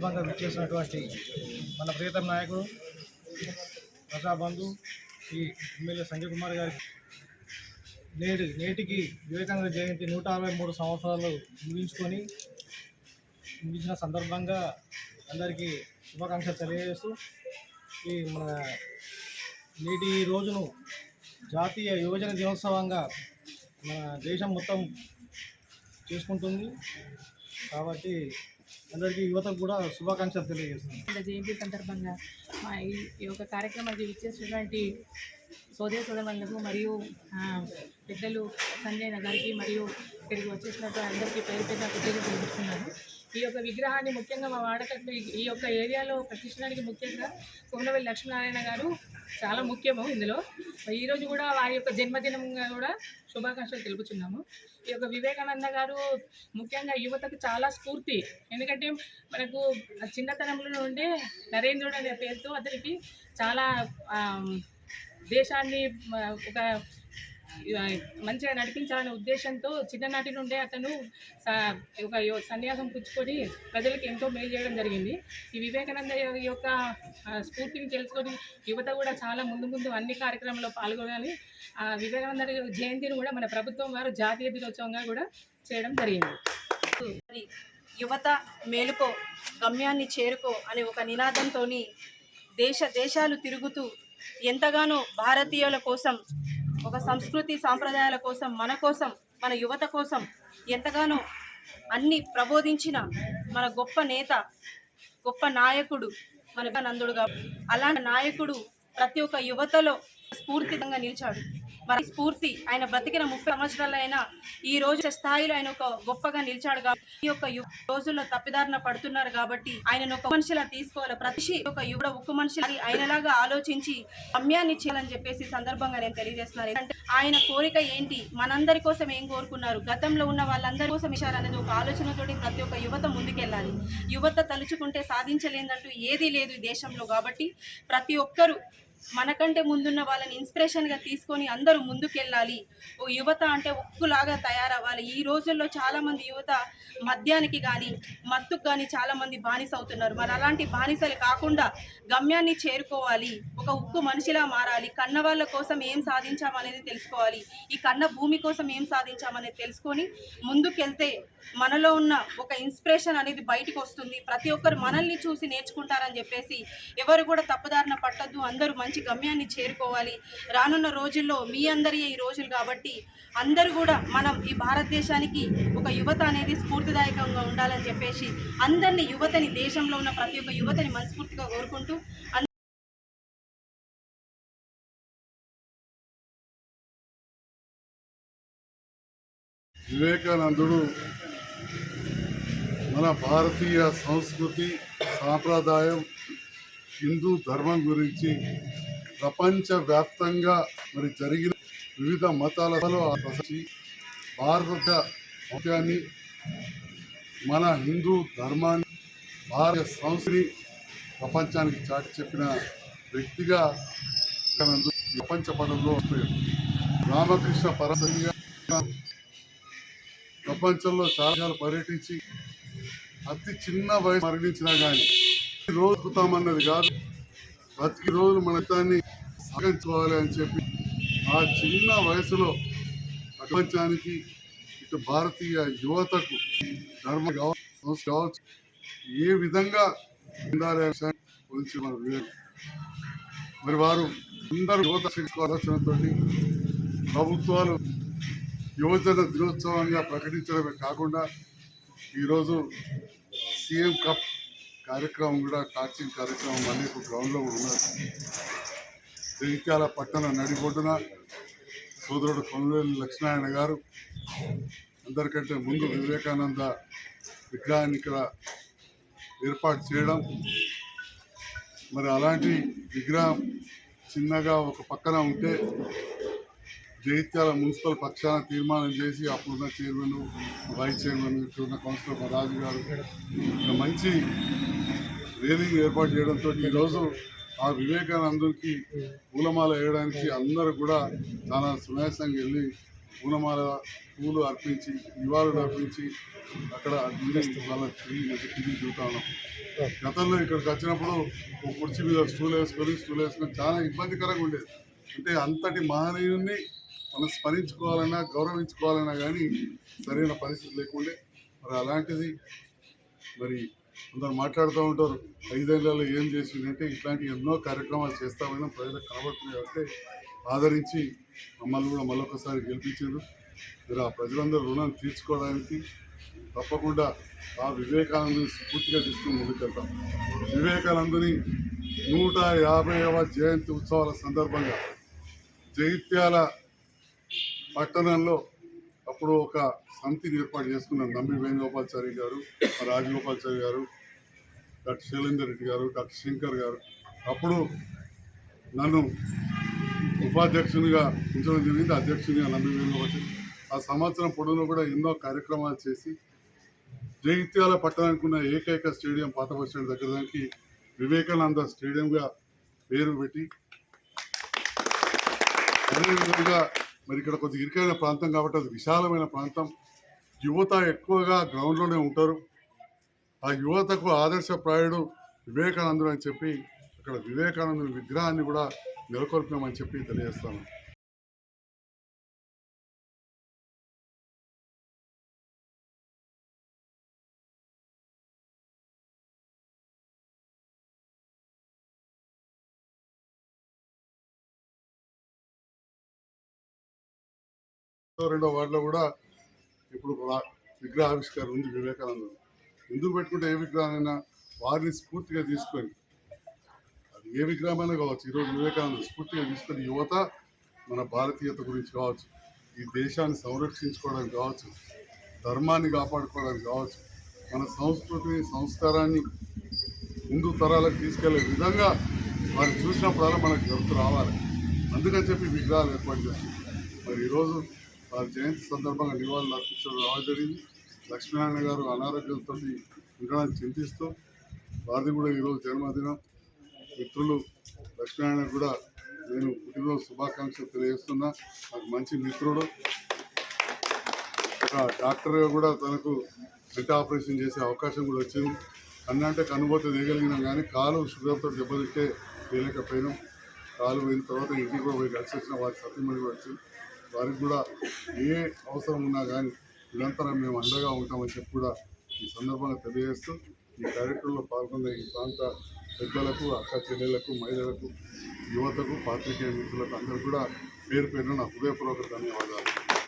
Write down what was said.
సందర్భంగా విచ్చేసినటువంటి మన ప్రియతమ నాయకుడు ప్రజాబంధు శ్రీ ఎమ్మెల్యే సంజయ్ కుమార్ గారికి నేడు నేటికి వివేకానంద జయంతి నూట అరవై మూడు సంవత్సరాలు ముగించుకొని ముగించిన సందర్భంగా అందరికీ శుభాకాంక్షలు తెలియజేస్తూ ఈ మన నేటి రోజును జాతీయ యువజన దినోత్సవంగా మన దేశం మొత్తం చేసుకుంటుంది. కాబట్టి అందరికీ యువతకు కూడా శుభాకాంక్షలు తెలియజేస్తున్నాను. జయంతి సందర్భంగా మా ఈ ఈ యొక్క కార్యక్రమానికి ఇచ్చేసినటువంటి సోదయ సోదరులకు మరియు పెద్దలు సంజయ్ గారికి మరియు ఇక్కడికి వచ్చేసినట్టు అందరికీ పేరు పేరు కృతజ్ఞతలు ఈ యొక్క విగ్రహాన్ని ముఖ్యంగా మా వాడకట్లు ఈ- యొక్క ఏరియాలో ప్రతిష్ఠడానికి ముఖ్యంగా కొమరవెల్లి లక్ష్మీనారాయణ గారు చాలా ముఖ్యము ఇందులో. ఈరోజు కూడా వారి యొక్క జన్మదినంగా కూడా శుభాకాంక్షలు తెలుపుతున్నాము ఈ యొక్క వివేకానంద గారు ముఖ్యంగా యువతకు చాలా స్ఫూర్తి. ఎందుకంటే మనకు చిన్నతనంలో ఉండే నరేంద్రుడు అనే పేరుతో అతనికి చాలా దేశాన్ని ఒక మంచిగా నడిపించాలనే ఉద్దేశంతో చిన్ననాటి నుండే అతను ఒక సన్యాసం పుచ్చుకొని ప్రజలకు ఎంతో మేలు చేయడం జరిగింది. ఈ వివేకానంద యొక్క స్ఫూర్తిని తెలుసుకొని యువత కూడా చాలా ముందు ముందు అన్ని కార్యక్రమాల్లో పాల్గొనాలి. ఆ వివేకానంద జయంతిని కూడా మన ప్రభుత్వం వారు జాతీయ దినోత్సవంగా కూడా చేయడం జరిగింది. మరి యువత మేలుకో గమ్యాన్ని చేరుకో అనే ఒక నినాదంతో దేశ దేశాలు తిరుగుతూ ఎంతగానో భారతీయుల కోసం ఒక సంస్కృతి సాంప్రదాయాల కోసం మన కోసం మన యువత కోసం ఎంతగానో అన్ని ప్రబోధించిన మన గొప్ప నేత గొప్ప నాయకుడు మన నందుడుగా అలాంటి నాయకుడు ప్రతి ఒక్క యువతలో స్ఫూర్తిగా నిలిచాడు. మరి స్ఫూర్తి ఆయన బ్రతికిన ముప్పై సంవత్సరాలైనా ఈ రోజు స్థాయిలో ఆయన ఒక గొప్పగా నిలిచాడు కాబట్టి ఈ యొక్క యు- రోజుల్లో తప్పిదారిన పడుతున్నారు కాబట్టి ఆయన ఒక మనిషిలా తీసుకోవాలి. ప్రతి ఒక యువడ ఉక్కు మనిషి ఆయనలాగా ఆలోచించి గమ్యాన్ని చేయాలని చెప్పేసి సందర్భంగా నేను తెలియజేస్తున్నాను. ఎందుకంటే ఆయన కోరిక ఏంటి? మనందరి కోసం ఏం కోరుకున్నారు? గతంలో ఉన్న వాళ్ళందరి కోసం ఇచ్చారనేది ఒక ఆలోచనతోటి ప్రతి ఒక్క యువత ముందుకెళ్ళాలి. యువత తలుచుకుంటే సాధించలేదంటూ ఏదీ లేదు దేశంలో కాబట్టి ప్రతి ఒక్కరూ మనకంటే ముందున్న వాళ్ళని ఇన్స్పిరేషన్గా తీసుకొని అందరూ ముందుకెళ్ళాలి. ఓ యువత అంటే ఉక్కులాగా తయారవ్వాలి. ఈ రోజుల్లో చాలామంది యువత మద్యానికి కానీ మత్తుకు కానీ చాలామంది బానిస అవుతున్నారు. మరి అలాంటి బానిసలు కాకుండా గమ్యాన్ని చేరుకోవాలి. ఒక ఉక్కు మనిషిలా మారాలి. కన్న వాళ్ళ కోసం ఏం సాధించామనేది తెలుసుకోవాలి. ఈ కన్న భూమి కోసం ఏం సాధించామనేది తెలుసుకొని ముందుకెళ్తే మనలో ఉన్న ఒక ఇన్స్పిరేషన్ అనేది బయటకు వస్తుంది ప్రతి ఒక్కరు మనల్ని చూసి నేర్చుకుంటారని చెప్పేసి ఎవరు కూడా తప్పుదారిన పట్టద్దు. అందరూ మంచి గమ్యాన్ని చేరుకోవాలి. రానున్న రోజుల్లో మీ అందరి ఈ రోజులు కాబట్టి అందరూ కూడా మనం ఈ భారతదేశానికి ఒక యువత అనేది స్ఫూర్తిదాయకంగా ఉండాలని చెప్పేసి అందరినీ యువతని దేశంలో ఉన్న ప్రతి ఒక్క యువతని మనస్ఫూర్తిగా కోరుకుంటూ వివేకానందుడు మన భారతీయ సంస్కృతి సాంప్రదాయం హిందూ ధర్మం గురించి ప్రపంచవ్యాప్తంగా మరి జరిగిన వివిధ మతాలలో ఆకర్షించి భారత ముఖ్యాన్ని మన హిందూ ధర్మాన్ని భారత సంస్కృతి ప్రపంచానికి చాటి చెప్పిన వ్యక్తిగా ప్రపంచ పదంలో రామకృష్ణ పరంగా ప్రపంచంలో చాలా పర్యటించి అతి చిన్న వయసు మరణించినా కానీ రోజు బతుకుతామన్నది కాదు. బతికి రోజులు మన హితాన్ని సాగించుకోవాలి అని చెప్పి ఆ చిన్న వయసులో ప్రపంచానికి ఇటు భారతీయ యువతకు ధర్మ కావచ్చు కావచ్చు ఏ విధంగా ఉండాలి గురించి మన వివేకం. మరి వారు అందరూ యువత ఆలోచనతో ప్రభుత్వాలు యువజన దినోత్సవంగా ప్రకటించడమే కాకుండా ఈరోజు సీఎం కప్ కార్యక్రమం కూడా టార్చింగ్ కార్యక్రమం అనేక గ్రౌండ్లో ఉన్నారు జగిత్యాల పట్టణ నడిబొడ్డున సోదరుడు కొనవేలు లక్ష్మీనారాయణ గారు అందరికంటే ముందు వివేకానంద విగ్రహాన్ని ఇక్కడ ఏర్పాటు చేయడం మరి అలాంటి విగ్రహం చిన్నగా ఒక పక్కన ఉంటే జైత్యాల మున్సిపల్ పక్షాన తీర్మానం చేసి అప్పుడున్న చైర్మన్ వైస్ చైర్మన్ ఇప్పుడున్న కౌన్సిలర్ రాజు గారు మంచి రేలింగ్ ఏర్పాటు చేయడంతో ఈరోజు ఆ వివేకానందునికి పూలమాల వేయడానికి అందరూ కూడా చాలా సునాయాసంగా వెళ్ళి పూలమాల పూలు అర్పించి నివాళులు అర్పించి అక్కడ వాళ్ళ తిరిగి చూతా ఉన్నాం. గతంలో ఇక్కడికి వచ్చినప్పుడు ఒక కుర్చీ మీద స్టూల్ వేసుకొని స్టూల్ వేసుకొని చాలా ఇబ్బందికరంగా ఉండేది. అంటే అంతటి మహనీయుణ్ణి మనం స్మరించుకోవాలన్నా గౌరవించుకోవాలన్నా కానీ సరైన పరిస్థితి లేకుండే మరి అలాంటిది మరి కొందరు మాట్లాడుతూ ఉంటారు. ఐదేళ్ళలో ఏం చేసిందంటే ఇట్లాంటి ఎన్నో కార్యక్రమాలు చేస్తామైనా ప్రజలకు కనబడుతున్నాయి అంటే ఆదరించి మమ్మల్ని కూడా మళ్ళొకసారి గెలిపించారు. మీరు ఆ ప్రజలందరూ రుణం తీర్చుకోవడానికి తప్పకుండా ఆ వివేకానందుని స్ఫూర్తిగా తీసుకుని ముందుకెళ్తాం. వివేకానందుని నూట యాభైవ జయంతి ఉత్సవాల సందర్భంగా జైత్యాల పట్టణంలో అప్పుడు ఒక సమితిని ఏర్పాటు చేసుకున్నాం. నంబి వేణుగోపాల్చారి గారు రాజగోపాల్చారి గారు డాక్టర్ శైలేందర్ రెడ్డి గారు డాక్టర్ శంకర్ గారు. అప్పుడు నన్ను ఉపాధ్యక్షునిగా ఉంచడం జరిగింది. అధ్యక్షునిగా నంబి వేణుగోపాల్చారి ఆ సంవత్సరం పొడవులో కూడా ఎన్నో కార్యక్రమాలు చేసి జగిత్యాల పట్టణానికి ఉన్న ఏకైక స్టేడియం పాత బస్ స్టాండ్ దగ్గర దానికి వివేకానంద స్టేడియంగా పేరు పెట్టి అదేవిధంగా మరి ఇక్కడ కొద్దిగా ఇరుకైన ప్రాంతం కాబట్టి అది విశాలమైన ప్రాంతం. యువత ఎక్కువగా గ్రౌండ్లోనే ఉంటారు. ఆ యువతకు ఆదర్శప్రాయుడు వివేకానందుడు అని చెప్పి అక్కడ వివేకానందుని విగ్రహాన్ని కూడా నెలకొల్పినామని చెప్పి తెలియజేస్తాను. రెండో వార్డులో కూడా ఇప్పుడు విగ్రహ ఆవిష్కారం ఉంది వివేకానంద. ఎందుకు పెట్టుకుంటే ఏ విగ్రహాలైనా వారిని స్ఫూర్తిగా తీసుకొని అది ఏ విగ్రహమైనా కావచ్చు ఈరోజు వివేకానంద స్ఫూర్తిగా తీసుకొని యువత మన భారతీయత గురించి కావచ్చు ఈ దేశాన్ని సంరక్షించుకోవడానికి కావచ్చు ధర్మాన్ని కాపాడుకోవడానికి కావచ్చు మన సంస్కృతిని సంస్కారాన్ని ముందు తరాలకు తీసుకెళ్ళే విధంగా వారిని చూసినప్పుడల్లా మనకు గుర్తు రావాలి. అందుకని చెప్పి విగ్రహాలు ఏర్పాటు చేస్తుంది మరి ఈరోజు వారి జయంతి సందర్భంగా నివాళులు అర్పించడం రావడం జరిగింది. లక్ష్మీనారాయణ గారు అనారోగ్యంతో ఉండడానికి చింతిస్తూ వారిది కూడా ఈరోజు జన్మదినం. మిత్రులు లక్ష్మీనారాయణ కూడా నేను పుట్టినరోజు శుభాకాంక్షలు తెలియజేస్తున్నా. నాకు మంచి మిత్రుడు. ఒక డాక్టర్గా కూడా తనకు కంటి ఆపరేషన్ చేసే అవకాశం కూడా వచ్చింది. కన్ను అంటే కన్నుపోతే తీయగలిగినాం కానీ కాలు షుగర్తో దెబ్బతింటే తీయలేకపోయినాం కాలు పోయిన తర్వాత ఇంటికి పోయి కలిసి వచ్చిన వారి సత్యమని కూడా వచ్చింది. వారికి కూడా ఏ అవసరం ఉన్నా కానీ నిరంతరం మేము అండగా ఉంటామని చెప్పి కూడా ఈ సందర్భంగా తెలియజేస్తూ ఈ కార్యక్రమంలో పాల్గొన్న ఈ ప్రాంత పెద్దలకు అక్క చెల్లెళ్ళకు మహిళలకు యువతకు పాత్రికేయ మిత్రులకు అందరూ కూడా పేరు పేరున హృదయపూర్వక ధన్యవాదాలు.